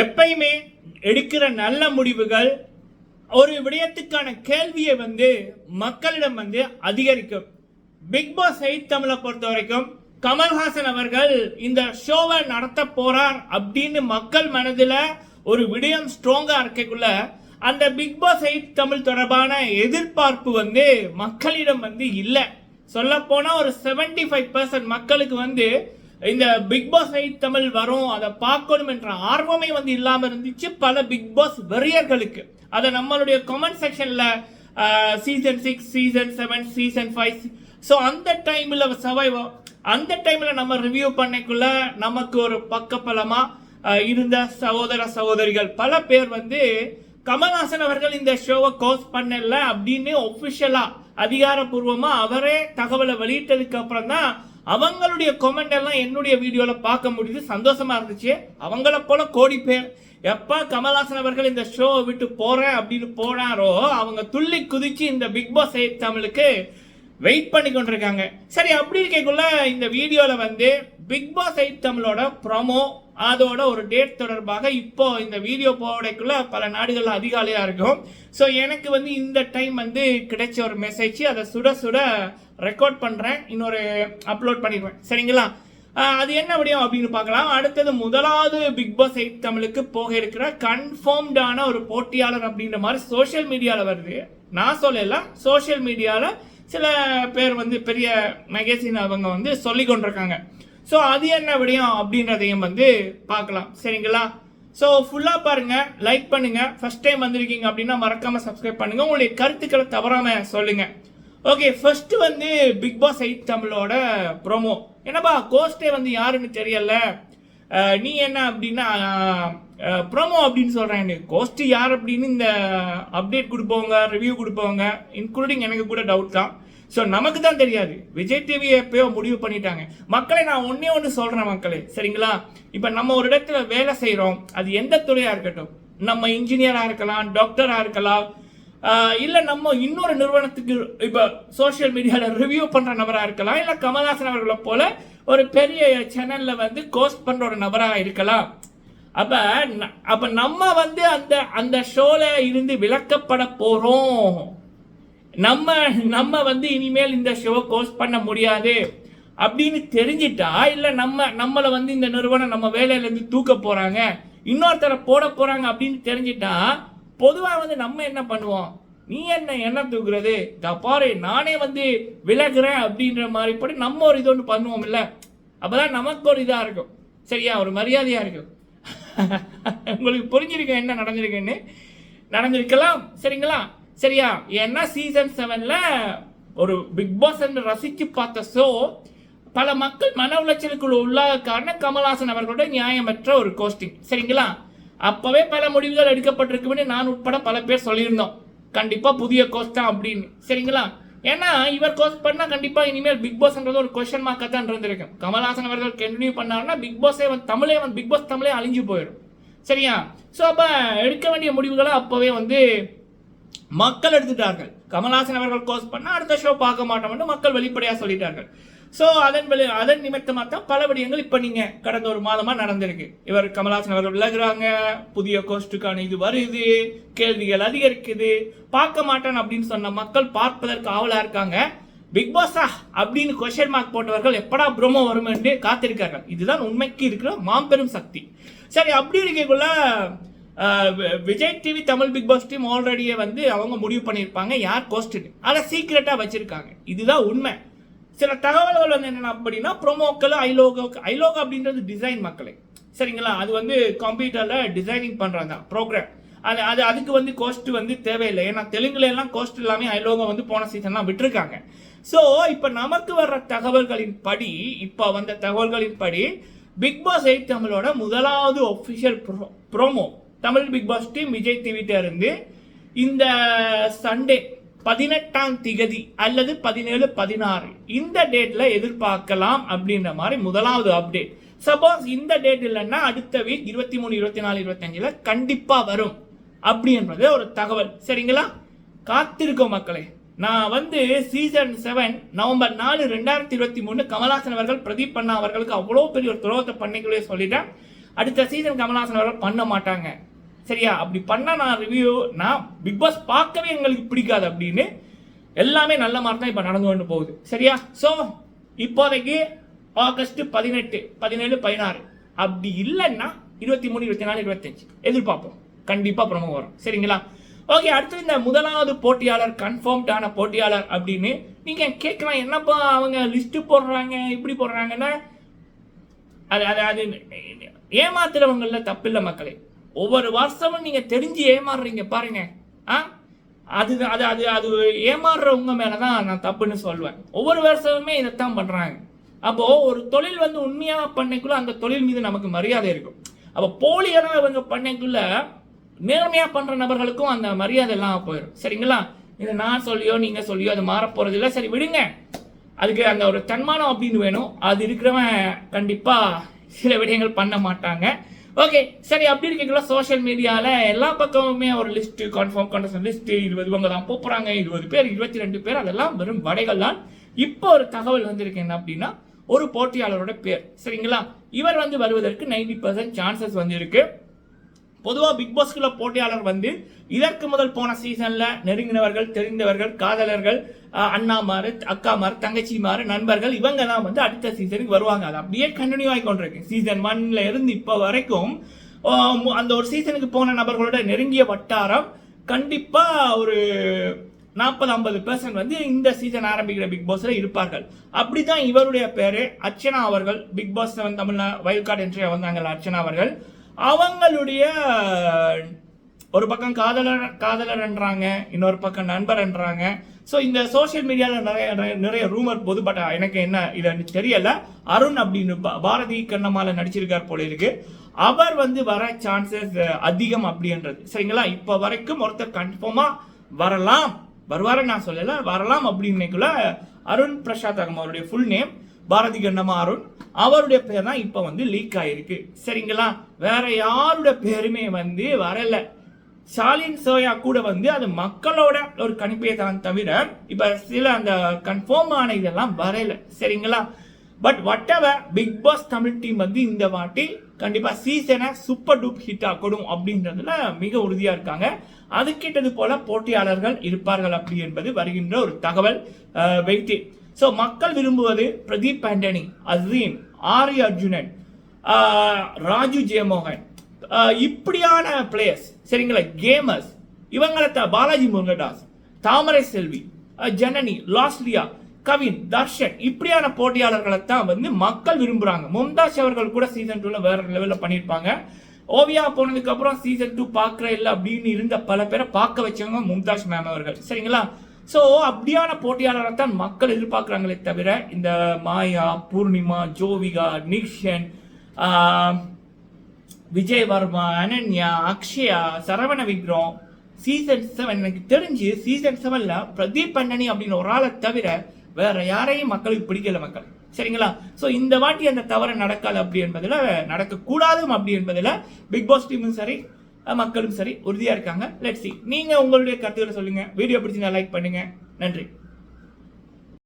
எப்பயுமே எடுக்கிற நல்ல முடிவுகள் ஒரு விடயத்துக்கான கேள்வியை வந்து மக்களிடம் வந்து அதிகரிக்கும். பிக் பாஸ் எயிட் தமிழை பொறுத்த வரைக்கும் கமல்ஹாசன் அவர்கள் இந்த ஷோவை நடத்த போறார் அப்படின்னு மக்கள் மனதில் ஒரு விடயம் ஸ்ட்ராங்காக இருக்கக்குள்ள அந்த பிக் பாஸ் எயிட் தமிழ் தொடர்பான எதிர்பார்ப்பு வந்து மக்களிடம் வந்து இல்லை. சொல்ல ஒரு செவன்டி ஃபைவ் பர்சன்ட் மக்களுக்கு வந்து இந்த பிக் பாஸ் எயிட் தமிழ் வரும் அதை பார்க்கணும் என்ற ஆர்வமே வந்து இல்லாம இருந்துச்சு பல பிக் பாஸ் வெறியர்களுக்கு. அதை நம்மளுடைய கமெண்ட் செக்ஷன்ல season six season seven season five so அந்த டைம்ல சர்வைவ் அந்த டைம்ல நம்ம ரிவ்யூ பண்ணக்குள்ள நமக்கு ஒரு பக்கப்பலமாக இருந்த சகோதர சகோதரிகள். பல பேர் வந்து கமல்ஹாசன் அவர்கள் இந்த ஷோவை கோஸ் பண்ணல அப்படின்னு ஒபிஷியலா அதிகாரப்பூர்வமா அவரே தகவலை வெளியிட்டதுக்கு அப்புறம் தான் அவங்களுடைய கொமெண்ட் எல்லாம் என்னுடைய வீடியோல பார்க்க முடியுது. சந்தோஷமா இருந்துச்சு. அவங்கள போல கோடி பேர். எப்போ கமல்ஹாசன் அவர்கள் இந்த ஷோவை விட்டு போறேன் அப்படின்னு போனாரோ அவங்க துள்ளி குதிச்சு இந்த பிக் பாஸ் எயிட் தமிழுக்கு வெயிட் பண்ணி கொண்டிருக்காங்க. சரி அப்படி இருக்கக்குள்ள இந்த வீடியோல வந்து பிக் பாஸ் எயிட் தமிழோட ப்ரோமோ அதோட ஒரு டேட் தொடர்பாக இப்போ இந்த வீடியோ போவடைக்குள்ள பல நாடுகளில் அதிகாலையாக இருக்கும். ஸோ எனக்கு வந்து இந்த டைம் வந்து கிடைச்ச ஒரு மெசேஜ் அதை சுட சுட ரெக்கார்ட் பண்ணுறேன் இன்னொரு அப்லோட் பண்ணிடுவேன். சரிங்களா? அது என்ன முடியும் அப்படின்னு பார்க்கலாம். அடுத்தது முதலாவது பிக் பாஸ் எயிட் தமிழுக்கு போக இருக்கிற கன்ஃபார்ம்டான ஒரு போட்டியாளர் அப்படின்ற மாதிரி சோஷியல் மீடியாவில் வருது. நான் சொல்லலாம் சோஷியல் மீடியாவில் சில பேர் வந்து பெரிய மேகசின் அவங்க வந்து சொல்லி கொண்டிருக்காங்க. ஸோ அது என்ன விடயம் அப்படின்றதையும் வந்து பார்க்கலாம். சரிங்களா? ஸோ ஃபுல்லாக பாருங்கள் லைக் பண்ணுங்கள் ஃபஸ்ட் டைம் வந்திருக்கீங்க அப்படின்னா மறக்காமல் சப்ஸ்கிரைப் பண்ணுங்கள் உங்களுடைய கருத்துக்களை தவறாமல் சொல்லுங்கள் ஓகே ஃபர்ஸ்ட் வந்து பிக் பாஸ் எயிட் தமிழோட ப்ரோமோ என்னப்பா கோஸ்டே வந்து யாருன்னு தெரியல. நீ என்ன அப்படின்னா ப்ரோமோ அப்படின்னு சொல்கிறேன் எனக்கு. கோஸ்ட் யார் அப்படின்னு இந்த அப்டேட் கொடுப்பவங்க ரிவ்யூ கொடுப்பவங்க இன்க்ளூடிங் எனக்கு கூட டவுட் தான். ஸோ நமக்கு தான் தெரியாது. விஜய் டிவி எப்பயோ முடிவு பண்ணிட்டாங்க. மக்களை நான் ஒன்றே ஒன்று சொல்கிறேன் மக்களே. சரிங்களா? இப்போ நம்ம ஒரு இடத்துல வேலை செய்கிறோம் அது எந்த துறையாக இருக்கட்டும். நம்ம இன்ஜினியராக இருக்கலாம் டாக்டராக இருக்கலாம். இல்லை நம்ம இன்னொரு நிறுவனத்துக்கு இப்போ சோஷியல் மீடியாவில் ரிவ்யூ பண்ணுற நபராக இருக்கலாம். இல்லை கமல்ஹாசன் அவர்களை போல ஒரு பெரிய சேனலில் வந்து கோஸ்ட் பண்ணுற ஒரு நபராக இருக்கலாம். அப்போ ந- நம்ம வந்து அந்த அந்த ஷோவில் இருந்து விளக்கப்பட போகிறோம் நம்ம நம்ம வந்து இனிமேல் இந்த ஷோவை கோர்ஸ் பண்ண முடியாது அப்படின்னு தெரிஞ்சிட்டா இல்லை நம்ம நம்மளை வந்து இந்த நிறுவனம் நம்ம வேலையிலேருந்து தூக்க போகிறாங்க இன்னொருத்தரை போட போகிறாங்க அப்படின்னு தெரிஞ்சிட்டா பொதுவாக வந்து நம்ம என்ன பண்ணுவோம்? நீ என்ன என்ன தூக்குறது? தப்பாரு பாரு நானே வந்து விலகுறேன் அப்படின்ற மாதிரி படி நம்ம ஒரு இது ஒன்று பண்ணுவோம் இல்லை அப்போ தான் நமக்கு ஒரு இதாக இருக்கும். சரியா ஒரு மரியாதையாக இருக்கும். உங்களுக்கு புரிஞ்சிருக்கேன் என்ன நடந்திருக்குன்னு? நடந்திருக்கலாம். சரிங்களா? சரியா? ஏன்னா சீசன் செவனில் ஒரு பிக் பாஸ் என்று ரசித்து பார்த்த ஷோ பல மக்கள் மன உளைச்சலுக்குள் உள்ளாக காரணம் கமல்ஹாசன் அவர்களோட நியாயமற்ற ஒரு கோஸ்டிங் சரிங்களா? அப்பவே பல முடிவுகள் எடுக்கப்பட்டிருக்குன்னு நான் உட்பட பல பேர் சொல்லியிருந்தோம். கண்டிப்பாக புதிய கோஸ்ட் தான் அப்படின்னு. சரிங்களா? ஏன்னா இவர் கோஸ்ட் பண்ணால் கண்டிப்பாக இனிமேல் பிக் பாஸ்ன்றது ஒரு கொஷன் மார்க்காக தான் இருந்திருக்கும். கமல்ஹாசன் அவர்கள் கண்டினியூ பண்ணாருன்னா பிக் பாஸே வந்து தமிழே வந்து பிக் பாஸ் தமிழே அழிஞ்சு போயிடும். சரியா? ஸோ அப்போ எடுக்க வேண்டிய முடிவுகளை அப்போவே வந்து மக்கள் எடுத்துட்டார்கள். கமல்ஹாசன் அவர்கள் கோர்ஸ் பண்ணால் அடுத்த ஷோ பார்க்க மாட்டோம்னு மக்கள் வெளிப்படையாக சொல்லிட்டார்கள். ஸோ அதன் வெளி அதன் நிமித்தமாக தான் பல விடயங்கள் இப்போ நீங்கள் கடந்த ஒரு மாதமாக நடந்திருக்கு. இவர் கமல்ஹாசன் அவர்கள் விலகுறாங்க புதிய கோஸ்ட்டுக்கான இது வருது கேள்விகள் அதிகரிக்குது பார்க்க மாட்டேன் அப்படின்னு சொன்ன மக்கள் பார்ப்பதற்கு ஆவலாக இருக்காங்க. பிக் பாஸா அப்படின்னு கொஸ்டின் மார்க் போட்டவர்கள் எப்படா ப்ரோமோ வரும் என்று காத்திருக்கார்கள். இதுதான் உண்மைக்கு இருக்கிற மாம்பெரும் சக்தி. சரி அப்படி இருக்கக்குள்ள Vijay TV Tamil Bigg Boss team ஆல்ரெடியே வந்து அவங்க முடிவு பண்ணியிருப்பாங்க. யார் கோஸ்ட்டுன்னு அதை சீக்கிரட்டாக வச்சுருக்காங்க. இதுதான் உண்மை. சில தகவல்கள் வந்து என்னென்ன அப்படின்னா ப்ரொமோக்கள் ஐலோகோ ஐலோகோ அப்படின்றது டிசைன் மக்களே. சரிங்களா? அது வந்து கம்ப்யூட்டரில் டிசைனிங் பண்ணுறாங்க ப்ரோக்ராம் அது அது அதுக்கு வந்து கோஸ்ட் வந்து தேவையில்லை. ஏன்னா தெலுங்குல எல்லாம் கோஸ்ட் எல்லாமே ஐலோகோ வந்து போன சீசன்லாம் விட்டுருக்காங்க. ஸோ இப்போ நமக்கு வர்ற தகவல்களின் படி இப்போ வந்த தகவல்களின் படி பிக் பாஸ் எயிட் தமிழோட முதலாவது official pro promo Tamil Bigg Boss team Vijay டிவிட்ட இருந்து இந்த சண்டே பதினெட்டாம் திகதி அல்லது பதினேழு பதினாறு இந்த டேட்ல எதிர்பார்க்கலாம் அப்படின்ற மாதிரி முதலாவது அப்டேட் சப்போஸ் இந்த டேட் இல்லைன்னா அடுத்த வீக் இருபத்தி மூணு இருபத்தி நாலு இருபத்தஞ்சில் கண்டிப்பா வரும் அப்படின்றது ஒரு தகவல். சரிங்களா? காத்திருக்கோம் மக்களே. நான் வந்து சீசன் செவன் நவம்பர் நாலு ரெண்டாயிரத்தி இருபத்தி மூணு கமலாசன் அவர்கள் பிரதீப் பண்ணா அவர்களுக்கு அவ்வளோ பெரிய ஒரு துரோகத்தை பண்ணிக்கலே சொல்லிட்டேன். அடுத்த சீசன் கமலாசன் அவர்கள் பண்ண மாட்டாங்க. சரியா? அப்படி பண்ண நான் ரிவ்யூ நான் பிக் பாஸ் பார்க்கவே எங்களுக்கு பிடிக்காது அப்படின்னு எல்லாமே நல்ல மாதிரி தான் இப்போ நடந்து கொண்டு போகுது. சரியா? ஸோ இப்போதைக்கு ஆகஸ்ட் பதினெட்டு பதினேழு பதினாறு. அப்படி இல்லைன்னா இருபத்தி மூணு இருபத்தி நாலு இருபத்தஞ்சு எதிர்பார்ப்போம். கண்டிப்பாக ப்ரமோ வரும். சரிங்களா? ஓகே அடுத்து இந்த முதலாவது போட்டியாளர் கன்ஃபார்ம்டான போட்டியாளர் அப்படின்னு நீங்கள் கேட்கலாம். என்னப்பா அவங்க லிஸ்ட்டு போடுறாங்க இப்படி போடுறாங்கன்னா அது அது அது ஏமாத்துறவங்களில் தப்பில்லை மக்களே. ஒவ்வொரு வருஷமும் நீங்கள் தெரிஞ்சு ஏமாறுறீங்க பாருங்க. ஆ? அது அது அது அது ஏமாறுறவங்க மேலே தான் நான் தப்புன்னு சொல்வேன். ஒவ்வொரு வருஷமுமே இதைத்தான் பண்ணுறாங்க அப்போது ஒரு தொழில் வந்து உண்மையாக பண்ணக்குள்ள அந்த தொழில் மீது நமக்கு மரியாதை இருக்கும். அப்போ போலியெல்லாம் இவங்க பண்ணக்குள்ள நேர்மையாக பண்ணுற நபர்களுக்கும் அந்த மரியாதை எல்லாம் போயிடும் சரிங்களா? இதை நான் சொல்லியோ நீங்கள் சொல்லியோ அது மாறப்போகிறது இல்லை. சரி விடுங்க. அதுக்கு அந்த ஒரு தன்மானம் அப்படின்னு வேணும். அது இருக்கிறவன் கண்டிப்பாக சில விடயங்கள் பண்ண மாட்டாங்க. ஓகே சரி அப்படி இருக்கீங்களா? சோஷியல் மீடியாவில் எல்லா பக்கமுமே ஒரு லிஸ்ட்டு கன்ஃபார்ம் கண்டஸ்டன் லிஸ்ட்டு இருபது இவங்க தான் போகிறாங்க இருபது பேர் இருபத்தி ரெண்டு பேர் அதெல்லாம் வெறும் வடைகள் தான். இப்போ ஒரு தகவல் வந்திருக்கு என்ன அப்படின்னா ஒரு போட்டியாளரோட பேர். சரிங்களா? இவர் வந்து வருவதற்கு நைன்டி பர்சன்ட் சான்சஸ் வந்து இருக்குது பொதுவாக பிக் பாஸ்குள்ள போட்டியாளர் வந்து இதற்கு முதல் போன சீசன்ல நெருங்கினவர்கள் தெரிந்தவர்கள் காதலர்கள் அண்ணாமாரு அக்காமாரு தங்கச்சிமாரு நண்பர்கள் இவங்க தான் வந்து அடுத்த சீசனுக்கு வருவாங்க. அது அப்படியே கண்டினியூ ஆகி கொண்டிருக்கு. சீசன் ஒன்ல இருந்து இப்போ வரைக்கும் அந்த ஒரு சீசனுக்கு போன நபர்களோட நெருங்கிய வட்டாரம் கண்டிப்பா ஒரு நாற்பது ஐம்பது பெர்சன்ட் வந்து இந்த சீசன் ஆரம்பிக்கிற பிக் பாஸ்ல இருப்பார்கள். அப்படிதான் இவருடைய பேரு அர்ச்சனா அவர்கள் பிக் பாஸ் செவன் தமிழ்நாடு வயல்காடு என்று என்ட்ரி அர்ச்சனா அவர்கள். அவங்களுடைய ஒரு பக்கம் காதலர் காதலர் என்றாங்க இன்னொரு பக்கம் நண்பர் என்றாங்க ஸோ இந்த சோஷியல் மீடியாவில் நிறைய நிறைய- நிறைய ரூமர் போது பட் எனக்கு என்ன இது தெரியல. அருண் அப்படின்னு பா- பாரதி கண்ணம்மால நடிச்சிருக்கார் போல இருக்கு. அவர் வந்து வர சான்சஸ் அதிகம் அப்படின்றது. சரிங்களா? இப்போ வரைக்கும் ஒருத்தர் கன்ஃபார்மாக வரலாம். வருவார நான் சொல்லல வரலாம் அப்படின்னைக்குள்ள அருண் பிரசாத் அகம் அவருடைய ஃபுல் நேம் பாரதி கண்ணம்மா அருண்? அவருடைய பேர் தான் இப்போ வந்து லீக் ஆயிருக்கு. சரிங்களா? வேற யாருடைய பேருமே வந்து வரல. ஸ்டாலின் சோயா கூட வந்து அது மக்களோட ஒரு கணிப்பை தான் தவிர இப்போ சில அந்த கன்ஃபார்ம் ஆன இதெல்லாம் வரையல சரிங்களா? But whatever Bigg Boss Tamil team வந்து இந்த வாட்டி கண்டிப்பாக சீசனை சூப்பர் டூப் ஹிட் ஆக்கணும் அப்படின்றதுல மிக உறுதியாக இருக்காங்க. அதுக்கிட்டது போல போட்டியாளர்கள் இருப்பார்கள் அப்படி என்பது வருகின்ற ஒரு தகவல். வெயிட்டி ஸோ மக்கள் விரும்புவது பிரதீப் ஆண்டனி அசீம் ஆரி அர்ஜுனன் ராஜு ஜெயமோகன் இப்படியான பிளேயர்ஸ் சரிங்களா கேமர்ஸ் இவங்களை த பாலாஜி முருகதாஸ் தாமரை செல்வி ஜனனி லாஸ்லியா கவின் தர்ஷன் இப்படியான போட்டியாளர்களை தான் வந்து மக்கள் விரும்புகிறாங்க மும்தாஸ் அவர்கள் கூட சீசன் டூவில் வேற லெவலில் பண்ணியிருப்பாங்க ஓவியா போனதுக்கப்புறம் சீசன் டூ பார்க்குற இல்லை அப்படின்னு இருந்த பல பேரை பார்க்க வச்சவங்க மும்தாஸ் மேம் அவர்கள் சரிங்களா ஸோ அப்படியான போட்டியாளரை தான் மக்கள் எதிர்பார்க்குறாங்களே தவிர இந்த மாயா பூர்ணிமா ஜோவிகா நிக்ஷன் ஆஹ், விஜய் வர்மா அனன்யா அக்ஷயா சரவண விக்ரம் சீசன் செவன் எனக்கு தெரிஞ்சு சீசன் செவன்ல பிரதீப் பண்ணனி அப்படின்னு ஒரு ஆளை தவிர வேற யாரையும் மக்களுக்கு பிடிக்கல மக்கள். சரிங்களா? ஸோ இந்த வாட்டி அந்த தவறு நடக்காது அப்படி என்பதில் நடக்கக்கூடாதும் அப்படி என்பதில் பிக் பாஸ் டீமும் சரி மக்களும் சரி உறுதியாக இருக்காங்க. லெட் சி நீங்கள் உங்களுடைய கருத்துக்களை சொல்லுங்கள் வீடியோ பிடிச்சி லைக் பண்ணுங்கள் நன்றி.